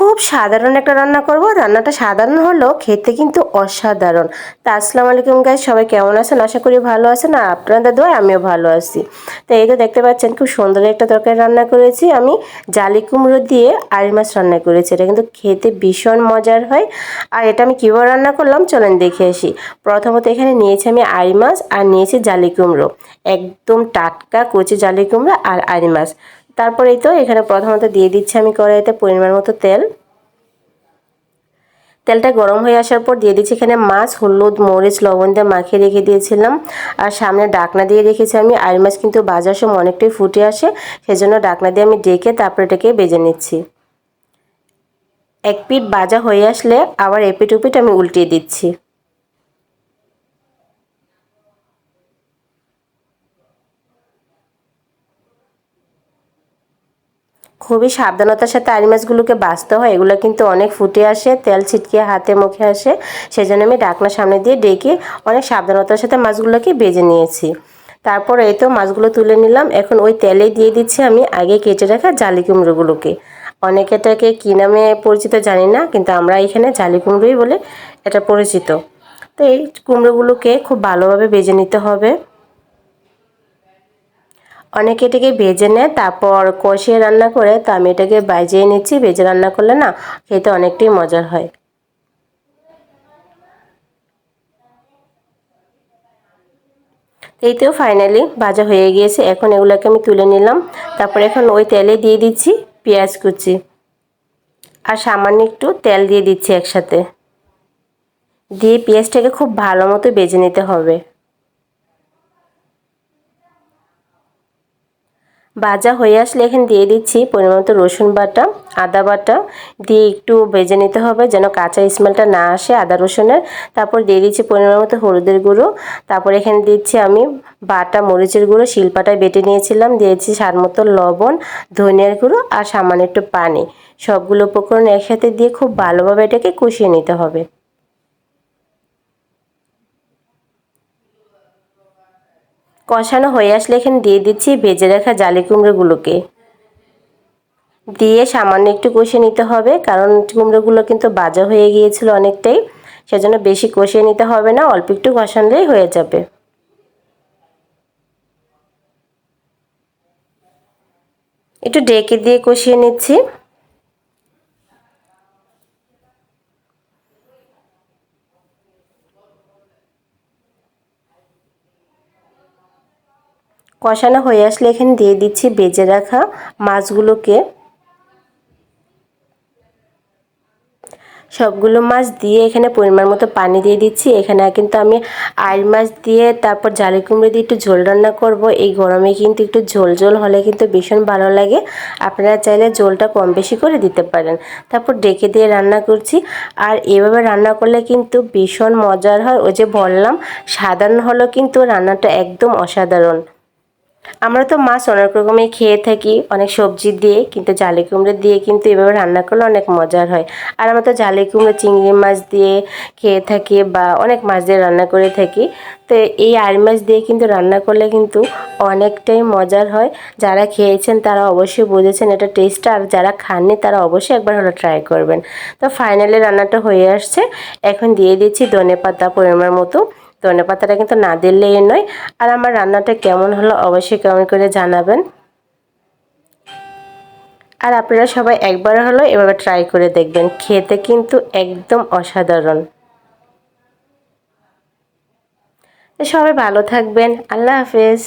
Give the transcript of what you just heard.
খুব সাধারণ একটা রান্না করব। রান্নাটা সাধারণ হলেও খেতে কিন্তু অসাধারণ। তা আসসালামু আলাইকুম গাইজ সবাই কেমন আছেন? আশা করি ভালো আছেন। আর আপনাদের দোয়ায় আমিও ভালো আছি। তো এই তো দেখতে পাচ্ছেন, খুব সুন্দর একটা তরকারি রান্না করেছি আমি। জালি কুমড়ো দিয়ে আড়ি মাছ রান্না করেছি। এটা কিন্তু খেতে ভীষণ মজার হয়। আর এটা আমি কীভাবে রান্না করলাম চলেন দেখে আসি। প্রথমত এখানে নিয়েছি আমি আড়ি মাছ আর নিয়েছি জালি কুমড়ো। একদম টাটকা কচি জালি কুমড়ো আর আড়ি মাছ। তারপরেই তো এখানে প্রথমত দিয়ে দিচ্ছি আমি কড়াইতে পরিমাণ মতো তেল। তেলটা গরম হয়ে আসার পর দিয়ে দিচ্ছি এখানে মাছ, হলুদ, মরিচ, লবণ দিয়ে মাখিয়ে রেখে দিয়েছিলাম। আর সামনে ডাকনা দিয়ে রেখেছি আমি। আর মাছ কিন্তু বাজার সময় অনেকটাই ফুটে আসে, সেজন্য ডাকনা দিয়ে আমি ডেকে তারপরে এটাকে বেজে নিচ্ছি। এক পিঠ বাজা হয়ে আসলে আবার এপিট উপিট আমি উল্টিয়ে দিচ্ছি। খুবই সাবধানতার সাথে আড়ি মাছগুলোকে বাঁচতে হয়। এগুলো কিন্তু অনেক ফুটে আসে, তেল ছিটকে হাতে মুখে আসে। সেই জন্য আমি ডাকনা সামনে দিয়ে ডেকে অনেক সাবধানতার সাথে মাছগুলোকে বেজে নিয়েছি। তারপর এই তো মাছগুলো তুলে নিলাম। এখন ওই তেলে দিয়ে দিচ্ছি আমি আগে কেটে রাখা জালি কুমড়োগুলোকে। অনেকে এটাকে কী নামে পরিচিত জানি না, কিন্তু আমরা এখানে জালি কুমড়োই বলে এটা পরিচিত। তো এই কুমড়োগুলোকে খুব ভালোভাবে বেজে নিতে হবে। অনেকে এটাকে ভেজে নেয়, তারপর কষিয়ে রান্না করে, তো আমি এটাকে বাজিয়ে নিচ্ছি, ভেজে রান্না করলে না খেতে অনেকটাই মজার হয়। এই তো ফাইনালি ভাজা হয়ে গিয়েছে, এখন এগুলোকে আমি তুলে নিলাম। তারপর এখন ওই তেলে দিয়ে দিচ্ছি পেঁয়াজ কুচি। আর সামান্য একটু তেল দিয়ে দিচ্ছি একসাথে। দিয়ে পেঁয়াজটাকে খুব ভালো মতো বেজে নিতে হবে। ভাজা হয়ে আসলে এখানে দিয়ে দিচ্ছি পরিমাণ রসুন বাটা, আদা বাটা। দিয়ে একটু ভেজে নিতে হবে যেন কাঁচা স্মেলটা না আসে আদা রসুনের। তারপর দিয়ে দিচ্ছি পরিমাণ মতো হলুদের গুঁড়ো। তারপর এখানে দিচ্ছি আমি বাটা মরিচের গুঁড়ো, শিলপাটায় বেটে নিয়েছিলাম। দিয়েছি স্বাদ মতো লবণ, ধনিয়ার গুঁড়ো আর সামান্য একটু পানি। সবগুলো উপকরণ একসাথে দিয়ে খুব ভালোভাবে এটাকে কষিয়ে নিতে হবে। কষানো হয়ে আসলে এখানে দিয়ে দিচ্ছি ভেজে রাখা জালি কুমড়োগুলোকে। দিয়ে সামান্য একটু কষিয়ে নিতে হবে, কারণ কুমড়োগুলো কিন্তু বাজা হয়ে গিয়েছিল অনেকটাই, সেজন্য বেশি কষিয়ে নিতে হবে না, অল্প একটু কষানলেই হয়ে যাবে। একটু ডেকে দিয়ে কষিয়ে নিচ্ছি। কষানো হয়ে আসলে এখানে দিয়ে দিচ্ছি বেজে রাখা মাছগুলোকে। সবগুলো মাছ দিয়ে এখানে পরিমাণ মতো পানি দিয়ে দিচ্ছি। এখানে কিন্তু আমি আইল মাছ দিয়ে তারপর জালি কুমড়ো দিয়ে একটু ঝোল রান্না করব। এই গরমে কিন্তু একটু ঝোল ঝোল হলে কিন্তু ভীষণ ভালো লাগে। আপনারা চাইলে ঝোলটা কম বেশি করে দিতে পারেন। তারপর ডেকে দিয়ে রান্না করছি। আর এভাবে রান্না করলে কিন্তু ভীষণ মজার হয়। ওই যে বললাম, সাধারণ হলো কিন্তু রান্নাটা একদম অসাধারণ। আমরা তো মাছ অনেক রকমই খেয়ে থাকি, অনেক সবজি দিয়ে, কিন্তু জালি কুমড়ো দিয়ে কিন্তু এভাবে রান্না করলে অনেক মজার হয়। আর আমরা তো জালি কুমড়ো, চিংড়ি মাছ দিয়ে খেয়ে থাকি বা অনেক মাছ দিয়ে রান্না করে থাকি। তো এই আর মাছ দিয়ে কিন্তু রান্না করলে কিন্তু অনেকটাই মজার হয়। যারা খেয়েছেন তারা অবশ্যই বুঝেছেন এটা টেস্টটা আর যারা খাননি তারা অবশ্যই একবার হলো ট্রাই করবেন। তো ফাইনালি রান্নাটা হয়ে আসছে। এখন দিয়ে দিচ্ছি ধনে পাতা পরিমাণ মতো। ধনে পাতাটা কিন্তু না দিলেই নয়। আর আমার রান্নাটা কেমন হলো অবশ্যই কেমন করে জানাবেন। আর আপনারা সবাই একবার হলো এভাবে ট্রাই করে দেখবেন। খেতে কিন্তু একদম অসাধারণ। সবাই ভালো থাকবেন। আল্লাহ হাফেজ।